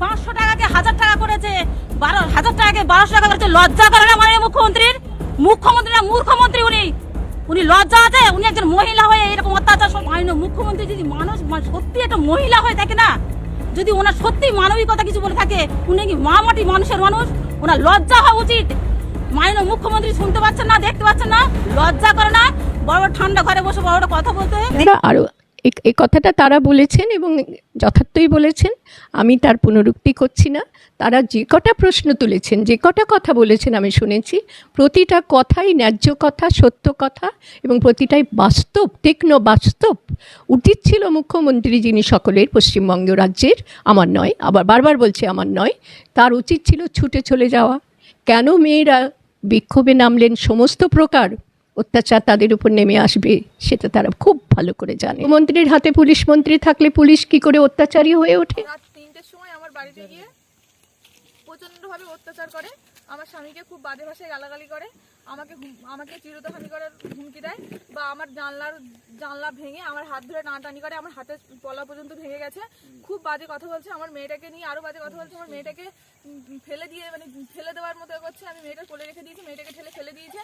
পাঁচশো টাকাকে হাজার টাকা করেছে, বারো, হাজার টাকাকে বারোশো টাকা করেছে, লজ্জা করে না মাননীয় মুখ্যমন্ত্রীর? মুখ্যমন্ত্রী না মূর্খমন্ত্রী উনি। উনি লজ্জা আছে, উনি একজন মহিলা হয়ে এরকম অত্যাচার সব মাননীয় মুখ্যমন্ত্রী যদি মানুষ সত্যি একটা মহিলা হয়ে থাকে না, যদি ওনার সত্যি মানবিকতা কিছু বলে থাকে, উনি কি মা মাটি মানুষের মানুষ? ওনার লজ্জা হওয়া উচিত। মাননীয় মুখ্যমন্ত্রী শুনতে পাচ্ছেন না, দেখতে পাচ্ছেন না, লজ্জা করে না, বড় বড় ঠান্ডা ঘরে বসে বড় বড় কথা বলতে। আরও এ- কথাটা তারা বলেছেন এবং যথার্থই বলেছেন, আমি তার পুনরুক্তি করছি না। তারা যে কটা প্রশ্ন তুলেছেন, যে কটা কথা বলেছেন আমি শুনেছি, প্রতিটা কথাই ন্যায্য কথা, সত্য কথা এবং প্রতিটাই বাস্তব, তীক্ষ্ণ বাস্তব। উচিত ছিল মুখ্যমন্ত্রী যিনি সকলের পশ্চিমবঙ্গ রাজ্যের, আমার নয়, আবার বারবার বলছে আমার নয়, তার উচিত ছিল ছুটে চলে যাওয়া। কেন মেয়েরা বিক্ষোভে নামলেন? সমস্ত প্রকার অত্যাচার তাদের উপর নেমে আসবে, সেটা তারা খুব ভালো করে জানে। মন্ত্রীর হাতে পুলিশ মন্ত্রী থাকলে পুলিশ কি করে অত্যাচারী হয়ে ওঠে? তিনটের সময় আমার বাড়িতে গিয়ে প্রচণ্ডভাবে অত্যাচার করে, আমার স্বামীকে খুব বাজে ভাষায় গালাগালি করে আমাকে আমাকে চিরতহানি করার হুমকি দেয় বা আমার জানলার, জানলা ভেঙে আমার হাত ধরে টানাটানি করে, আমার হাতের পলা পর্যন্ত ভেঙে গেছে। খুব বাজে কথা বলছে, আমার মেয়েটাকে নিয়ে আরও বাজে কথা বলছে। আমার মেয়েটাকে ফেলে দিয়ে মানে ফেলে দেওয়ার মতো করছে। আমি মেয়েটা কোলে রেখে দিয়েছি, মেয়েটাকে ঠেলে ফেলে দিয়েছে।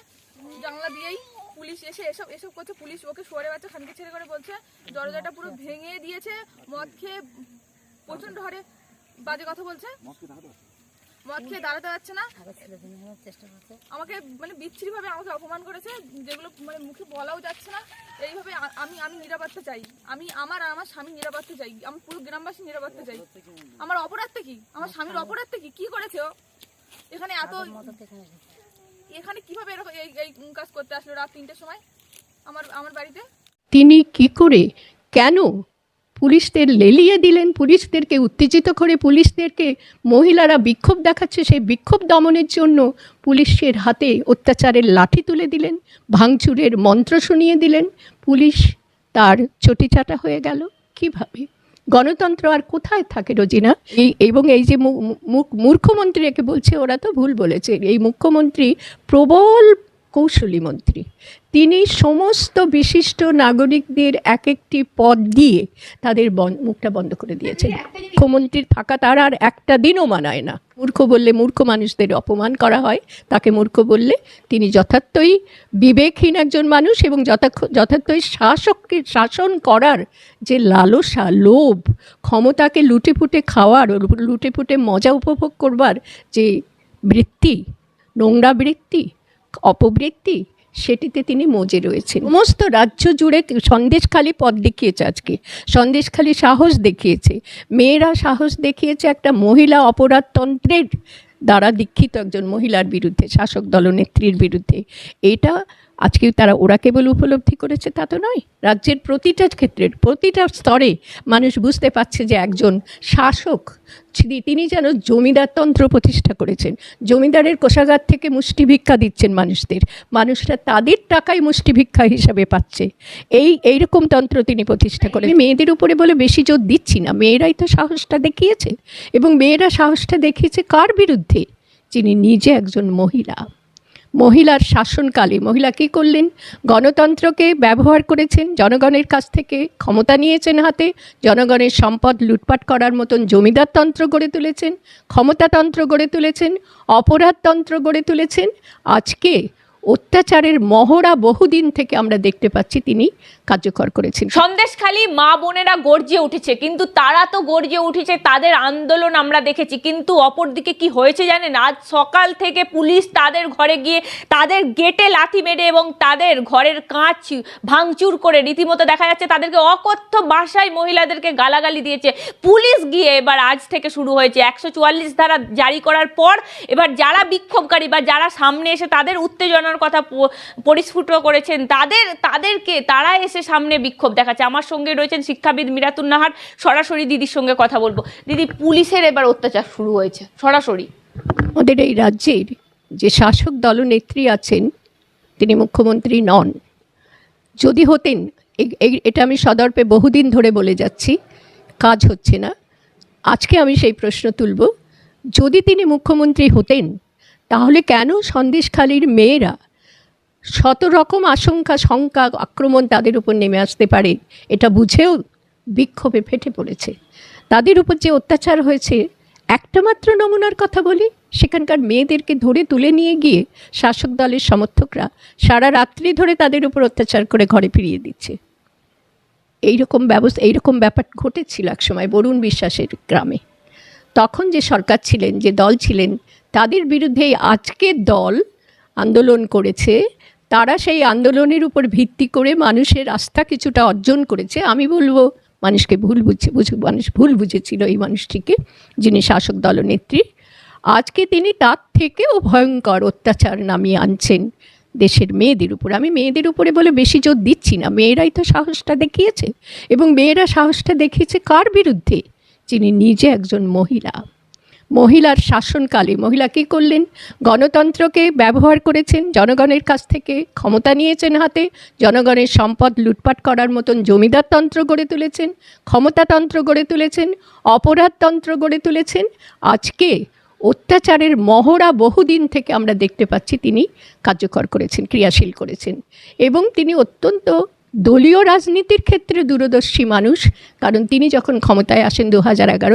জানলা দিয়েই পুলিশ এসে এসব এসব করছে। পুলিশ ওকে সরে বাচ্চা খানকে ছেড়ে করে বলছে, দরজাটা পুরো ভেঙে দিয়েছে, মদ খেয়ে প্রচণ্ড হারে বাজে কথা বলছে। মদ খেয়ে দাঁড়াতে পারছে না। আমাকে মানে বিচ্ছিরি ভাবে আমাকে অপমান করেছে যেগুলো মানে মুখে বলাও যাচ্ছে না। এইভাবে আমি আমি নিরাপত্তা চাই। আমি আমার আমার স্বামী নিরাপত্তা চাই। আমি পুরো গ্রামবাসী নিরাপত্তা চাই। আমার অপরাধটা কি? আমার স্বামীর অপরাধটা কি? কি করেছে ও? এখানে এত এখানে কীভাবে এরকম এই এই কাজ করতে আসলো রাত তিনটের সময়? আমার আমার বাড়িতে? তিনি কি করে কেন পুলিশদের লেলিয়ে দিলেন, পুলিশদেরকে উত্তেজিত করে পুলিশদেরকে মহিলারা বিক্ষোভ দেখাচ্ছে। সেই বিক্ষোভ দমনের জন্য পুলিশের হাতে অত্যাচারের লাঠি তুলে দিলেন, ভাঙচুরের মন্ত্র শুনিয়ে দিলেন, পুলিশ তার চটিচাটা হয়ে গেল। কীভাবে? গণতন্ত্র আর কোথায় থাকে রোজিনা? এই এবং এই যে মু- মু- মুখ্যমন্ত্রী একে বলছে, ওরা তো ভুল বলেছে। এই মুখ্যমন্ত্রী প্রবল কৌশলী মন্ত্রী। তিনি সমস্ত বিশিষ্ট নাগরিকদের এক একটি পদ দিয়ে তাদের মুখটা বন্ধ করে দিয়েছেন। মুখ্যমন্ত্রীর থাকা তার আর একটা দিনও মানায় না। মূর্খ বললে মূর্খ মানুষদের অপমান করা হয়, তাকে মূর্খ বললে তিনি যথার্থই বিবেকহীন একজন মানুষ এবং যথার্থই শাসককে শাসন করার যে লালসা, লোভ, ক্ষমতাকে লুটেপুটে খাওয়ার লুটেপুটে মজা উপভোগ করবার যে বৃত্তি, নোংরা বৃত্তি অপবৃত্তি, সেটিতে তিনি মজে রয়েছেন। সমস্ত রাজ্য জুড়ে সন্দেশখালি পদ দেখিয়েছে আজকে। সন্দেশখালি সাহস দেখিয়েছে। মেয়েরা সাহস দেখিয়েছে একটা মহিলা অপরাধতন্ত্রের দ্বারা দীক্ষিত একজন মহিলার বিরুদ্ধে, শাসক দলনেত্রীর বিরুদ্ধে। এটা আজকে তারা ওরা কেবল উপলব্ধি করেছে তা তো নয়, রাজ্যের প্রতিটা ক্ষেত্রের প্রতিটা স্তরে মানুষ বুঝতে পারছে যে একজন শাসক তিনি- যেন জমিদারতন্ত্র প্রতিষ্ঠা করেছেন। জমিদারের কোষাগার থেকে মুষ্টি ভিক্ষা দিচ্ছেন মানুষদের। মানুষরা তাদের টাকায় মুষ্টি ভিক্ষা হিসাবে পাচ্ছে। এই, এইরকম তন্ত্র তিনি প্রতিষ্ঠা করেন মেয়েদের উপরে বলে বেশি জোর দিচ্ছি না। মেয়েরাই তো সাহসটা দেখিয়েছে এবং মেয়েরা সাহসটা দেখিয়েছে কার বিরুদ্ধে? যিনি নিজে একজন মহিলা। মহিলার শাসনকালে, মহিলা কী করলেন? গণতন্ত্রকে ব্যবহার করেছেন, জনগণের কাছ থেকে ক্ষমতা নিয়েছেন হাতে, জনগণের সম্পদ লুটপাট করার মতন জমিদারতন্ত্র গড়ে তুলেছেন, ক্ষমতাতন্ত্র গড়ে তুলেছেন, অপরাধতন্ত্র গড়ে তুলেছেন। আজকে অত্যাচারের মহড়া বহুদিন থেকে আমরা দেখতে পাচ্ছি তিনি কার্যকর করেছেন। সন্দেশখালী মা বোনেরা গর্জে উঠেছে, কিন্তু তারা তো গর্জে উঠেছে, তাদের আন্দোলন আমরা দেখেছি, কিন্তু অপরদিকে কি হয়েছে জানেন? আজ সকাল থেকে পুলিশ তাদের ঘরে গিয়ে তাদের গেটে লাথি মেরে এবং তাদের ঘরের কাঁচ ভাঙচুর করে রীতিমতো দেখা যাচ্ছে তাদেরকে অকথ্য ভাষায় মহিলাদেরকে গালাগালি দিয়েছে। পুলিশ গিয়ে এবার আজ থেকে শুরু হয়েছে। একশো চুয়াল্লিশ ধারা জারি করার পর এবার যারা বিক্ষোভকারী বা যারা সামনে এসে তাদের উত্তেজনার কথা পরিস্ফুট করেছেন। তাদের, তাদেরকে, তারা এসে সামনে বিক্ষোভ দেখাচ্ছে। আমার সঙ্গে রয়েছেন শিক্ষাবিদ মিরাতুন নাহার। সরাসরি দিদির সঙ্গে কথা বলব। দিদি, পুলিশের এবার অত্যাচার শুরু হয়েছে। সরাসরি। আমাদের এই রাজ্যের যে শাসক দলনেত্রী আছেন, তিনি মুখ্যমন্ত্রী নন। যদি হতেন এটা আমি সদর্পে বহুদিন ধরে বলে যাচ্ছি, কাজ হচ্ছে না। আজকে আমি সেই প্রশ্ন তুলব। যদি তিনি মুখ্যমন্ত্রী হতেন তাহলে কেন সন্দেশখালীর মেয়েরা শত রকম আশঙ্কা, শঙ্কা, আক্রমণ তাদের উপর নেমে আসতে পারে? এটা বুঝেও বিক্ষোভে ফেটে পড়েছে। তাদের উপর যে অত্যাচার হয়েছে, একটা মাত্র নমুনার কথা বলি, সেখানকার মেয়েদেরকে ধরে তুলে নিয়ে গিয়ে শাসক দলের সমর্থকরা সারা রাত্রি ধরে তাদের উপর অত্যাচার করে ঘরে ফিরিয়ে দিচ্ছে। এইরকম ব্যবস্থা, এইরকম ব্যাপার ঘটেছিল একসময় বরুণ বিশ্বাসের গ্রামে। তখন যে সরকার ছিলেন, যে দল ছিলেন তাদের বিরুদ্ধে আজকের দল আন্দোলন করেছে। তারা সেই আন্দোলনের উপর ভিত্তি করে মানুষের আস্থা কিছুটা অর্জন করেছে। আমি বলব, মানুষকে ভুল বুঝে বুঝে, মানুষ ভুল বুঝেছিল এই মানুষটিকে, যিনি শাসক দলনেত্রী আজকে তিনি তার থেকেও ভয়ঙ্কর অত্যাচার নামিয়ে আনছেন দেশের মেয়েদের উপর। আমি মেয়েদের উপরে বলে বেশি জোর দিচ্ছি না। মেয়েরাই তো সাহসটা দেখিয়েছে। এবং মেয়েরা সাহসটা দেখিয়েছে কার বিরুদ্ধে? যিনি নিজে একজন মহিলা। মহিলার শাসনকালে মহিলা কী করলেন? গণতন্ত্রকে ব্যবহার করেছেন, জনগণের কাছ থেকে ক্ষমতা নিয়েছেন হাতে, জনগণের সম্পদ লুটপাট করার মতন জমিদারতন্ত্র গড়ে তুলেছেন ক্ষমতাতন্ত্র গড়ে তুলেছেন অপরাধতন্ত্র গড়ে তুলেছেন। আজকে অত্যাচারের মহড়া বহুদিন থেকে আমরা দেখতে পাচ্ছি, তিনি কার্যকর করেছেন, ক্রিয়াশীল করেছেন এবং তিনি অত্যন্ত দলীয় রাজনীতির ক্ষেত্রে দূরদর্শী মানুষ, কারণ তিনি যখন ক্ষমতায় আসেন দু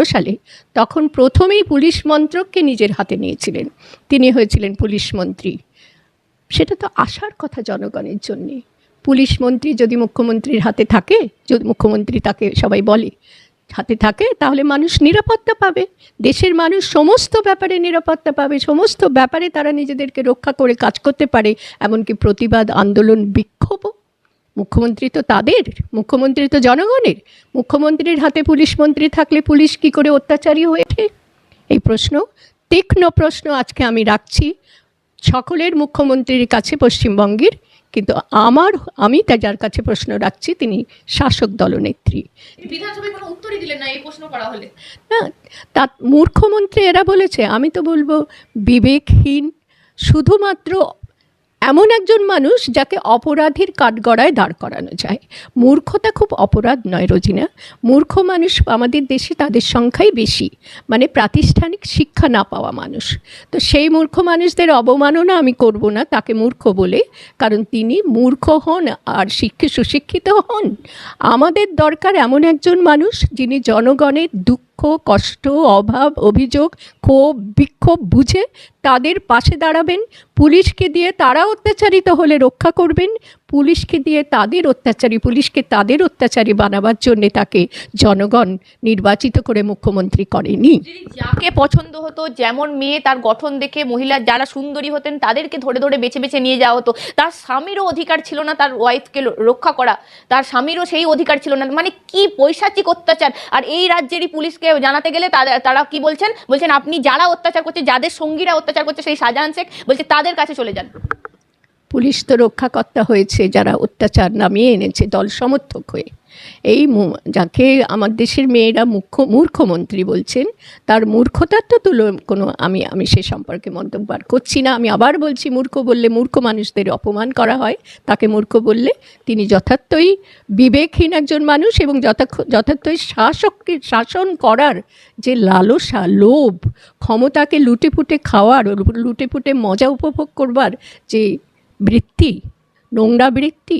সালে, তখন প্রথমেই পুলিশ মন্ত্রককে নিজের হাতে নিয়েছিলেন। তিনি হয়েছিলেন পুলিশ মন্ত্রী। সেটা তো আসার কথা জনগণের জন্যে। পুলিশ মন্ত্রী যদি মুখ্যমন্ত্রীর হাতে থাকে, যদি মুখ্যমন্ত্রী তাকে সবাই বলে, হাতে থাকে, তাহলে মানুষ নিরাপত্তা পাবে। দেশের মানুষ সমস্ত ব্যাপারে নিরাপত্তা পাবে। সমস্ত ব্যাপারে তারা নিজেদেরকে রক্ষা করে কাজ করতে পারে, এমনকি প্রতিবাদ, আন্দোলন, বিক্ষোভও মুখ্যমন্ত্রী তো তাদের মুখ্যমন্ত্রী তো জনগণের। মুখ্যমন্ত্রীর হাতে পুলিশ মন্ত্রী থাকলে পুলিশ কি করে অত্যাচারী হয়ে ওঠে? এই প্রশ্ন তীক্ষ্ণ প্রশ্ন আজকে আমি রাখছি সকলের মুখ্যমন্ত্রীর কাছে পশ্চিমবঙ্গের কিন্তু আমার আমি তা যার কাছে প্রশ্ন রাখছি তিনি শাসক দলনেত্রী। বিধানসভায় উত্তরই দিলেন না এই প্রশ্ন করা হলে। না তা মূর্খমন্ত্রী এরা বলেছে আমি তো বলব বিবেকহীন শুধুমাত্র এমন একজন মানুষ যাকে অপরাধীর কাঠগড়ায় দাঁড় করানো যায়। মূর্খতা খুব অপরাধ নয়, রোজিনা। মূর্খ মানুষ আমাদের দেশে তাদের সংখ্যাই বেশি। মানে প্রাতিষ্ঠানিক শিক্ষা না পাওয়া মানুষ। তো সেই মূর্খ মানুষদের অবমাননা আমি করব না, তাকে মূর্খ বলে। কারণ তিনি মূর্খ হন আর শিক্ষিত সুশিক্ষিত হন। আমাদের দরকার এমন একজন মানুষ যিনি জনগণের দুঃখ কষ্ট, অভাব, অভিযোগ, ক্ষোভ বিক্ষোভ বুঝে তাদের পাশে দাঁড়াবেন। পুলিশকে দিয়ে তারা অত্যাচারিত হলে রক্ষা করবেন। পুলিশকে দিয়ে তাদের অত্যাচারী, পুলিশকে তাদের অত্যাচারী বানাবার জন্যে তাকে জনগণ নির্বাচিত করে মুখ্যমন্ত্রী করেনি। যাকে পছন্দ হতো, যেমন মেয়ে তার গঠন দেখে, মহিলা যারা সুন্দরী হতেন, তাদেরকে ধরে ধরে বেছে বেছে নিয়ে যাওয়া হতো। তার স্বামীরও অধিকার ছিল না তার ওয়াইফকে রক্ষা করা। তার স্বামীরও সেই অধিকার ছিল না। মানে কি পৈশাচিক অত্যাচার। আর এই রাজ্যেরই পুলিশকে জানাতে গেলে তারা কি বলছেন? বলছেন, আপনি যারা অত্যাচার করছে, যাদের সঙ্গীরা অত্যাচার করছে, সেই শাহজাহান শেখ, বলছে, তাদের কাছে চলে যান। পুলিশ তো রক্ষাকর্তা হয়েছে, যারা অত্যাচার নামিয়ে এনেছে দল সমর্থক হয়ে। এই যাকে আমার দেশের মেয়েরা মুখ্য মূর্খমন্ত্রী বলছেন, তার মূর্খতার তো তুলো, কোনো আমি আমি সে সম্পর্কে মন্তব্য আর করছি না। আমি আবার বলছি, মূর্খ বললে মূর্খ মানুষদের অপমান করা হয়, তাকে মূর্খ বললে তিনি যথার্থই বিবেকহীন একজন মানুষ এবং যথার্থই শাসককে, শাসন করার যে লালসা, লোভ, ক্ষমতাকে লুটেপুটে খাওয়ার, লুটেপুটে মজা উপভোগ করবার যে বৃত্তি, নোংরা বৃত্তি,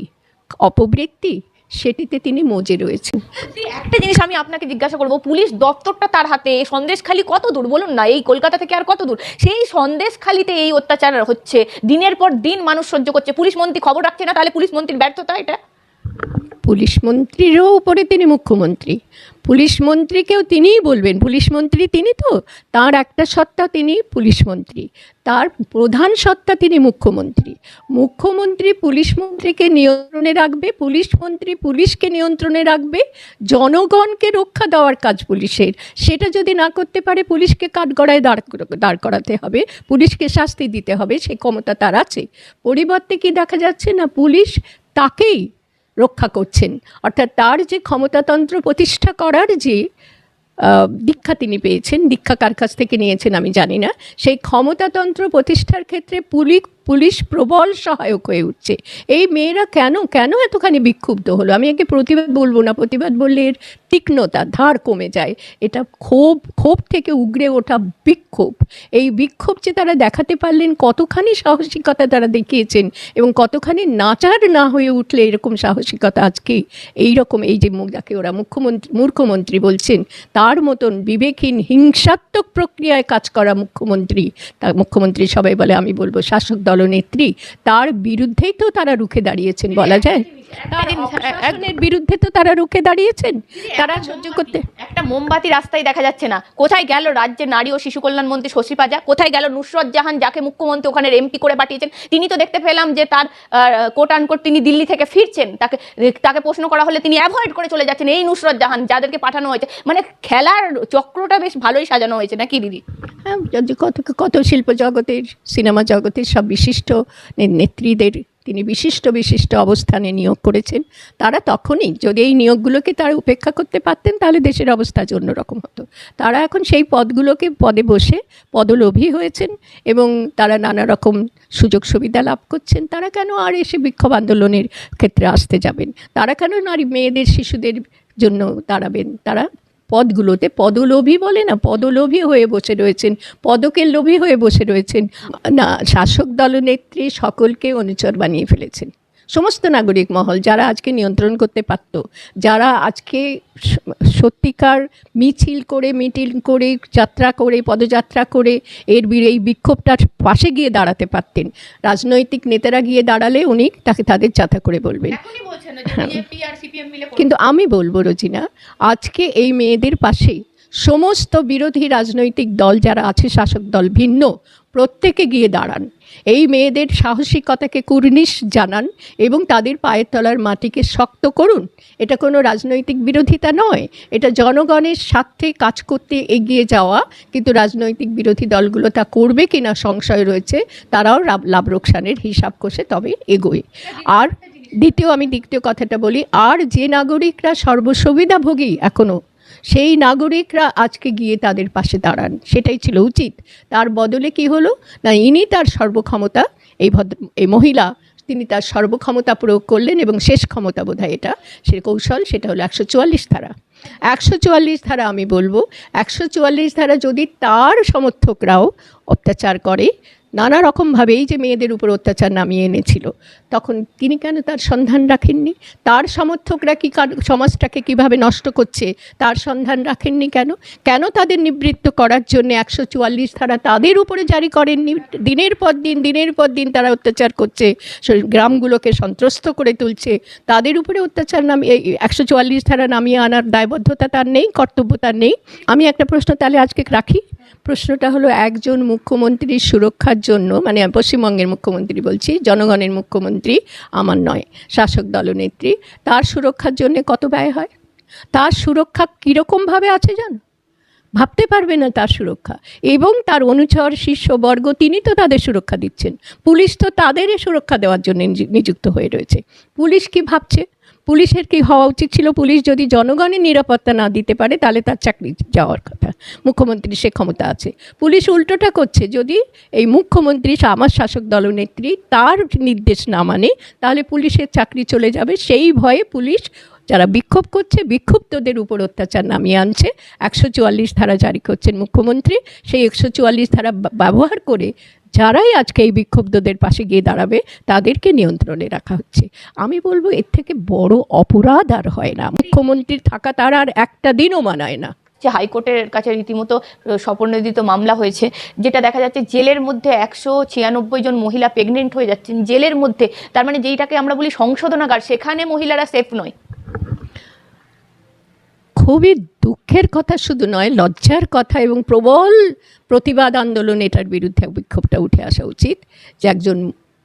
অপবৃত্তি, সেটিতে তিনি মজে রয়েছেন। একটা জিনিস আমি আপনাকে জিজ্ঞাসা করব, পুলিশ দপ্তরটা তার হাতে সন্দেশখালি কত দূর? বলুন না, এই কলকাতা থেকে আর কত দূর? সেই সন্দেশখালিতে এই অত্যাচার হচ্ছে, দিনের পর দিন মানুষ সহ্য করছে, পুলিশ মন্ত্রী খবর রাখছে না, তাহলে পুলিশ মন্ত্রীর ব্যর্থতা এটা? পুলিশ মন্ত্রীরও উপরে তিনি মুখ্যমন্ত্রী। পুলিশ মন্ত্রীকেও তিনিই বলবেন। পুলিশ মন্ত্রী তিনি তো। তার একটা সত্তা তিনি পুলিশ মন্ত্রী। তার প্রধান সত্তা তিনি মুখ্যমন্ত্রী। মুখ্যমন্ত্রী পুলিশ মন্ত্রীকে নিয়ন্ত্রণে রাখবে। পুলিশ মন্ত্রী পুলিশকে নিয়ন্ত্রণে রাখবে। জনগণকে রক্ষা দেওয়ার কাজ পুলিশের। সেটা যদি না করতে পারে, পুলিশকে কাঠগড়ায় দাঁড় দাঁড় করাতে হবে। পুলিশকে শাস্তি দিতে হবে। সে ক্ষমতা তার আছে। পরিবর্তে কি দেখা যাচ্ছে না? পুলিশ তাকেই রক্ষা করছেন। অর্থাৎ তার যে ক্ষমতাতন্ত্র প্রতিষ্ঠা করার যে দীক্ষা তিনি পেয়েছেন, দীক্ষা কার কাছ থেকে নিয়েছেন আমি জানি না। সেই ক্ষমতাতন্ত্র প্রতিষ্ঠার ক্ষেত্রে পুলিশ পুলিশ প্রবল সহায়ক হয়ে উঠছে। এই মেয়েরা কেন কেন এতখানি বিক্ষুব্ধ হলো? আমি একে প্রতিবাদ বলব না। প্রতিবাদ বললে এর তীক্ষ্ণতা, ধার কমে যায়। এটা ক্ষোভ ক্ষোভ থেকে উগড়ে ওঠা বিক্ষোভ। এই বিক্ষোভ যে তারা দেখাতে পারলেন, কতখানি সাহসিকতা তারা দেখিয়েছেন এবং কতখানি নাচার না হয়ে উঠলে এরকম সাহসিকতা আজকে এই রকম এই যে যাকে ওরা মুখ্যমন্ত্রী মূর্খমন্ত্রী বলছেন, তার মতন বিবেকহীন, হিংসাত্মক প্রক্রিয়ায় কাজ করা মুখ্যমন্ত্রী। তা মুখ্যমন্ত্রী সবাই বলে, আমি বলব, শাসক দলনেত্রী তার বিরুদ্ধেই তো তারা রুখে দাঁড়িয়েছেন বলা যায়। অপশাসনের বিরুদ্ধে তো তারা রুখে দাঁড়িয়েছেন। তারা সহ্য করতে একটা মোমবাতি রাস্তায় দেখা যাচ্ছে না। কোথায় গেল রাজ্যের নারী ও শিশু কল্যাণ মন্ত্রী শশী পাজা? কোথায় গেল নুসরত জাহান যাকে মুখ্যমন্ত্রী ওখানে এমপি করে পাঠিয়েছেন? তিনি তো দেখতে পেলাম যে তার কোট আনকোট তিনি দিল্লি থেকে ফিরছেন। তাকে তাকে প্রশ্ন করা হলে তিনি অ্যাভয়েড করে চলে যাচ্ছেন এই নুসরত জাহান যাদেরকে পাঠানো হয়েছে। মানে খেলার চক্রটা বেশ ভালোই সাজানো হয়েছে নাকি দিদি? হ্যাঁ কত কত শিল্প জগতের সিনেমা জগতের সব বিশিষ্ট নেত্রীদের তিনি বিশিষ্ট বিশিষ্ট অবস্থানে নিয়োগ করেছেন। তারা তখনই যদি এই নিয়োগগুলোকে তারা উপেক্ষা করতে পারতেন, তাহলে দেশের অবস্থা অন্যরকম হতো। তারা এখন সেই পদগুলোকে পদে বসে পদলোভী হয়েছেন এবং তারা নানা রকম সুযোগ সুবিধা লাভ করছেন। তারা কেন আর এসে বিক্ষোভ আন্দোলনের ক্ষেত্রে আসতে যাবেন? তারা কেন নারী, মেয়েদের, শিশুদের জন্য দাঁড়াবেন? তারা পদগুলোতে পদলোভী বলে না, পদলোভী হয়ে বসে রয়েছেন, পদকের লোভী হয়ে বসে রয়েছেন। না, শাসক দলনেত্রী সকলকে অনুচর বানিয়ে ফেলেছেন। সমস্ত নাগরিক মহল যারা আজকে নিয়ন্ত্রণ করতে পারত যারা আজকে সত্যিকার মিছিল করে মিটিং করে যাত্রা করে পদযাত্রা করে এর এই বিক্ষোভটার পাশে গিয়ে দাঁড়াতে পারতেন। রাজনৈতিক নেতারা গিয়ে দাঁড়ালে উনি তাকে তাদের যাতা করে বলবেন। এখনই বলছেন না যে বিজেপি আর সিপিএম মিলে কিন্তু আমি বলব রোজিনা আজকে এই মেয়েদের পাশে সমস্ত বিরোধী রাজনৈতিক দল যারা আছে শাসক দল ভিন্ন প্রত্যেকে গিয়ে দাঁড়ান। এই মেয়েদের সাহসিকতাকে কুর্নিশ জানান এবং তাদের পায়ের তলার মাটিকে শক্ত করুন। এটা কোনো রাজনৈতিক বিরোধিতা নয়। এটা জনগণের স্বার্থে কাজ করতে এগিয়ে যাওয়া। কিন্তু রাজনৈতিক বিরোধী দলগুলো তা করবে কিনা সংশয় রয়েছে, তারাও লাভ- লোকসানের হিসাব কষে তবে এগোয়। আর দ্বিতীয়, আমি দ্বিতীয় কথাটা বলি, আর যে নাগরিকরা সর্বসুবিধাভোগী এখনও সেই নাগরিকরা আজকে গিয়ে তাদের পাশে দাঁড়ান। সেটাই ছিল উচিত। তার বদলে কি হলো? না, ইনি তার সর্বক্ষমতা, এই ভদ্র, এই মহিলা, তিনি তার সর্বক্ষমতা প্রয়োগ করলেন এবং শেষ ক্ষমতা বোধহয় এটা, সে কৌশল, সেটা হলো একশো চুয়াল্লিশ ধারা। একশো চুয়াল্লিশ ধারা আমি বলব, একশো চুয়াল্লিশ ধারা যদি তার সমর্থকরাও অত্যাচার করে নানা রকমভাবে এই যে মেয়েদের উপর অত্যাচার নামিয়ে এনেছিল, তখন তিনি কেন তার সন্ধান রাখেননি? তার সমর্থকরা কি সমাজটাকে কীভাবে নষ্ট করছে? তার সন্ধান রাখেননি কেন? কেন তাদের নিবৃত্ত করার জন্য একশো চুয়াল্লিশ ধারা তাদের উপরে জারি করেননি? দিনের পর দিন, দিনের পর দিন তারা অত্যাচার করছে গ্রামগুলোকে সন্ত্রস্ত করে তুলছে। তাদের উপরে অত্যাচার নামিয়ে একশো চুয়াল্লিশ ধারা নামিয়ে আনার দায়বদ্ধতা তার নেই, কর্তব্য তার নেই। আমি একটা প্রশ্ন তাহলে আজকে রাখি। প্রশ্নটা হলো, একজন মুখ্যমন্ত্রীর সুরক্ষার জন্য মানে পশ্চিমবঙ্গের মুখ্যমন্ত্রী বলছি, জনগণের মুখ্যমন্ত্রী আমার নয়, শাসক দলনেত্রী তার সুরক্ষার জন্য কত ব্যয় হয়? তার সুরক্ষা কীরকমভাবে আছে জানো? ভাবতে পারবে না তার সুরক্ষা। এবং তার অনুচর, শিষ্যবর্গ, তিনি তো তাদের সুরক্ষা দিচ্ছেন। পুলিশ তো তাদেরই সুরক্ষা দেওয়ার জন্য নিযু- নিযুক্ত হয়ে রয়েছে। পুলিশ কি ভাবছে? পুলিশের কি হওয়া উচিত ছিল? পুলিশ যদি জনগণের নিরাপত্তা না দিতে পারে, তাহলে তার চাকরি যাওয়ার কথা। মুখ্যমন্ত্রীর সে ক্ষমতা আছে। পুলিশ উল্টোটা করছে, যদি এই মুখ্যমন্ত্রী আমার শাসক দলনেত্রী তার নির্দেশ না মানে তাহলে পুলিশের চাকরি চলে যাবে। সেই ভয়ে পুলিশ যারা বিক্ষোভ করছে, বিক্ষুব্ধদের উপর অত্যাচার নামিয়ে আনছে। একশো চুয়াল্লিশ ধারা জারি করছেন মুখ্যমন্ত্রী। সেই একশো চুয়াল্লিশ ধারা ব্যবহার করে যারাই আজকে এই বিক্ষুব্ধদের পাশে গিয়ে দাঁড়াবে, তাদেরকে নিয়ন্ত্রণে রাখা হচ্ছে। আমি বলব, এর থেকে বড় অপরাধ আর হয় না। মুখ্যমন্ত্রীর থাকা তার আর একটা দিনও মানায় না। যে হাইকোর্টের কাছে রীতিমতো স্বপ্রণোদিত মামলা হয়েছে, যেটা দেখা যাচ্ছে জেলের মধ্যে একশো ছিয়ানব্বই জন মহিলা প্রেগনেন্ট হয়ে যাচ্ছেন। জেলের মধ্যে, তার মানে যেইটাকে আমরা বলি সংশোধনাগার, সেখানে মহিলারা সেফ নয়। খুবই দুঃখের কথা, শুধু নয়, লজ্জার কথা এবং প্রবল প্রতিবাদ আন্দোলন এটার বিরুদ্ধে বিক্ষোভটা উঠে আসা উচিত। যে একজন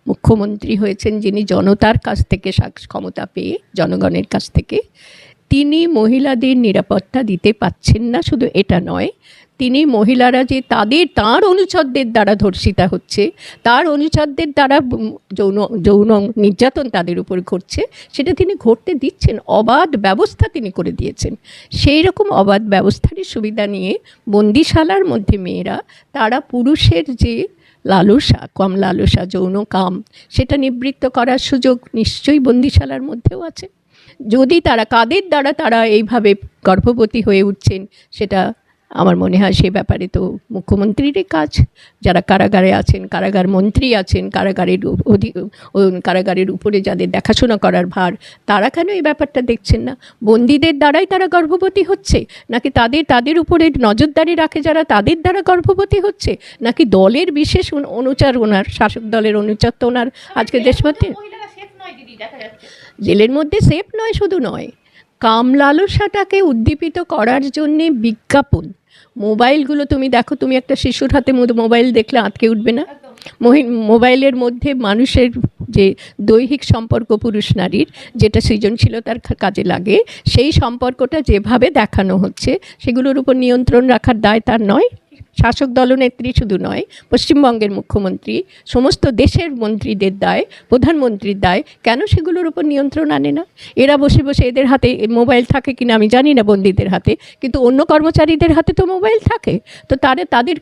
মুখ্যমন্ত্রী হয়েছেন যিনি জনতার কাছ থেকে ক্ষমতা পেয়ে জনগণের কাছ থেকে, তিনি মহিলাদের নিরাপত্তা দিতে পাচ্ছেন না, শুধু এটা নয় তিনি মহিলারা যে তাদের, তার অনুচরদের দ্বারা ধর্ষিতা হচ্ছে, তার অনুচরদের দ্বারা যৌন যৌন নির্যাতন তাদের উপর ঘটছে, সেটা তিনি ঘটতে দিচ্ছেন। অবাধ ব্যবস্থা তিনি করে দিয়েছেন। সেই রকম অবাধ ব্যবস্থারই সুবিধা নিয়ে বন্দিশালার মধ্যে মেয়েরা, তারা পুরুষের যে লালসা, কম লালসা যৌন কাম, সেটা নিবৃত্ত করার সুযোগ নিশ্চয়ই বন্দিশালার মধ্যেও আছে। যদি তারা, কাদের দ্বারা তারা এইভাবে গর্ভবতী হয়ে উঠছেন, সেটা আমার মনে হয় সে ব্যাপারে তো মুখ্যমন্ত্রীরই কাজ। যারা কারাগারে আছেন কারাগার মন্ত্রী আছেন কারাগারের কারাগারের উপরে যাদের দেখাশোনা করার ভার তারা কেন এই ব্যাপারটা দেখছেন না? বন্দীদের দ্বারাই তারা গর্ভবতী হচ্ছে? নাকি তাদের তাদের উপরে নজরদারি রাখে যারা তাদের দ্বারা গর্ভবতী হচ্ছে? নাকি দলের বিশেষ অনুচার ওনার শাসক দলের অনুচার তো ওনার আজকে দেশপতি জেলের মধ্যে সেফ নয় শুধু নয়। কাম লালসাটাকে উদ্দীপিত করার জন্যে বিজ্ঞাপন। মোবাইলগুলো তুমি দেখো, তুমি একটা শিশুর হাতে মোবাইল দেখলে আঁতকে উঠবে না। মোবাইলের মধ্যে মানুষের যে দৈহিক সম্পর্ক পুরুষ নারীর, যেটা সৃজনশীলতার কাজে লাগে, সেই সম্পর্কটা যেভাবে দেখানো হচ্ছে, সেগুলোর উপর নিয়ন্ত্রণ রাখার দায় তার নয়। শাসক দলনেত্রী শুধু নয়, পশ্চিমবঙ্গের মুখ্যমন্ত্রী, সমস্ত দেশের মন্ত্রীদের দায়, প্রধানমন্ত্রীর দায়, কেন সেগুলোর উপর নিয়ন্ত্রণ আনে না? এরা বসে বসে এদের হাতে মোবাইল থাকে কিনা আমি জানি না বন্দীদের হাতে, কিন্তু অন্য কর্মচারীদের হাতে তো মোবাইল থাকে। তো তারা তাদের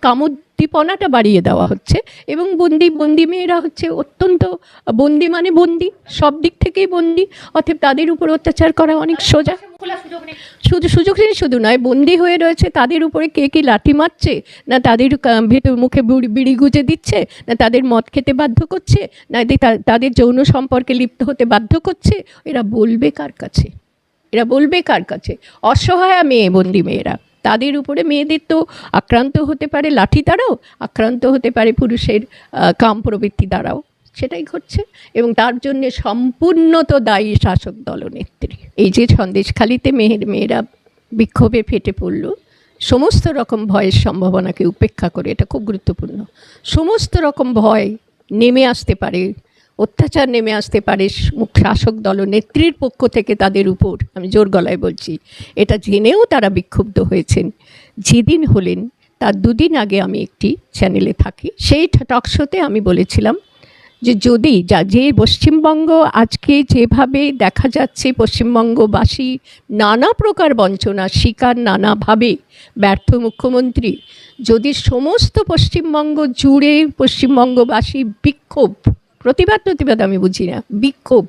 কামোদ্দীপনাটা বাড়িয়ে দেওয়া হচ্ছে এবং বন্দি বন্দি মেয়েরা হচ্ছে অত্যন্ত বন্দি মানে বন্দি, সব দিক থেকেই বন্দি, অতএব তাদের উপর অত্যাচার করা অনেক সোজা। শুধু সুযোগ নেই, শুধু নয়, বন্দি হয়ে রয়েছে, তাদের উপরে কে কি লাঠি মারছে, না তাদের ভেতর মুখে বিড়ি গুজে দিচ্ছে, না তাদের মদ খেতে বাধ্য করছে, না তাদের যৌন সম্পর্কে লিপ্ত হতে বাধ্য করছে, এরা বলবে কার কাছে? এরা বলবে কার কাছে? অসহায়া মেয়ে, বন্দি মেয়েরা। তাদের উপরে মেয়েদের তো আক্রান্ত হতে পারে লাঠি দ্বারাও, আক্রান্ত হতে পারে পুরুষের কাম প্রবৃত্তি দ্বারাও। সেটাই ঘটছে এবং তার জন্য সম্পূর্ণ তো দায়ী শাসক দলনেত্রী এই যে সন্দেশখালিতে মেয়ের মেয়েরা বিক্ষোভে ফেটে পড়ল, সমস্ত রকম ভয়ের সম্ভাবনাকে উপেক্ষা করে, এটা খুব গুরুত্বপূর্ণ। সমস্ত রকম ভয় নেমে আসতে পারে অত্যাচার নেমে আসতে পারে শাসক দল নেত্রীর পক্ষ থেকে তাদের উপর। আমি জোর গলায় বলছি, এটা জেনেও তারা বিক্ষুব্ধ হয়েছেন। যেদিন হলেন, তার দুদিন আগে আমি একটি চ্যানেলে থাকি। সেই টক শোতে আমি বলেছিলাম যে, যদি যা, যে পশ্চিমবঙ্গ আজকে যেভাবে দেখা যাচ্ছে, পশ্চিমবঙ্গবাসী নানা প্রকার বঞ্চনা, শিকার নানাভাবে ব্যর্থ মুখ্যমন্ত্রী, যদি সমস্ত পশ্চিমবঙ্গ জুড়ে পশ্চিমবঙ্গবাসী বিক্ষোভ প্রতিবাদ প্রতিবাদ আমি বুঝি না। বিক্ষোভ।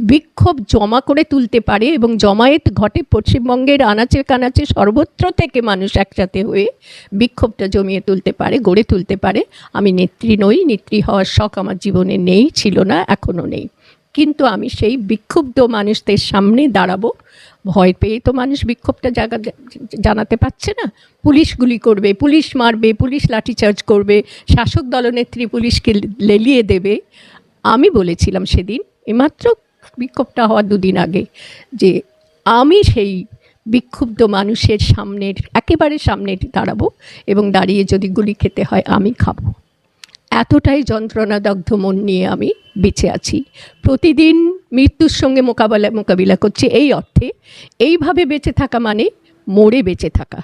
বিক্ষোভ জমা করে তুলতে পারে এবং জমায়েত ঘটে পশ্চিমবঙ্গের আনাচে কানাচে সর্বত্র থেকে মানুষ একসাথে হয়ে বিক্ষোভটা জমিয়ে তুলতে পারে, গড়ে তুলতে পারে। আমি নেত্রী নই, নেত্রী হওয়ার শখ আমার জীবনে নেই, ছিল না এখনও নেই। কিন্তু আমি সেই বিক্ষুব্ধ মানুষদের সামনে দাঁড়াবো। ভয় পেয়ে তো মানুষ বিক্ষোভটা জাগা জানাতে পারছে না। পুলিশ গুলি করবে, পুলিশ মারবে, পুলিশ লাঠিচার্জ করবে, শাসক দলনেত্রী পুলিশকে লেলিয়ে দেবে। আমি বলেছিলাম সেদিন, এমাত্র বিক্ষোভটা হওয়ার দুদিন আগে, যে আমি সেই বিক্ষুব্ধ মানুষের সামনের, একেবারে সামনে দাঁড়াবো এবং দাঁড়িয়ে যদি গুলি খেতে হয় আমি খাব। এতটাই যন্ত্রণাদগ্ধ মন নিয়ে আমি বেঁচে আছি। প্রতিদিন মৃত্যুর সঙ্গে মোকাবেলা, মোকাবিলা করছি এই অর্থে, এইভাবে বেঁচে থাকা মানে মরে বেঁচে থাকা।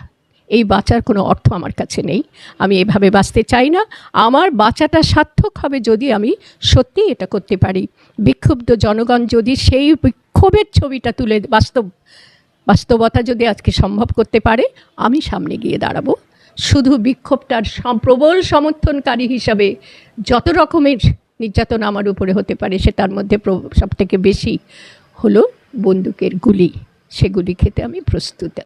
এই বাঁচার কোনো অর্থ আমার কাছে নেই। আমি এভাবে বাঁচতে চাই না। আমার বাঁচাটা সার্থক হবে যদি আমি সত্যি এটা করতে পারি। বিক্ষুব্ধ জনগণ যদি সেই বিক্ষোভের ছবিটা তুলে বাস্তব, বাস্তবতা যদি আজকে সম্ভব করতে পারে, আমি সামনে গিয়ে দাঁড়াবো। শুধু বিক্ষোভটার প্রবল সমর্থনকারী হিসাবে যত রকমের নির্যাতন আমার উপরে হতে পারে, সে তার মধ্যে সবথেকে বেশি হলো বন্দুকের গুলি। সেগুলি খেতে আমি প্রস্তুত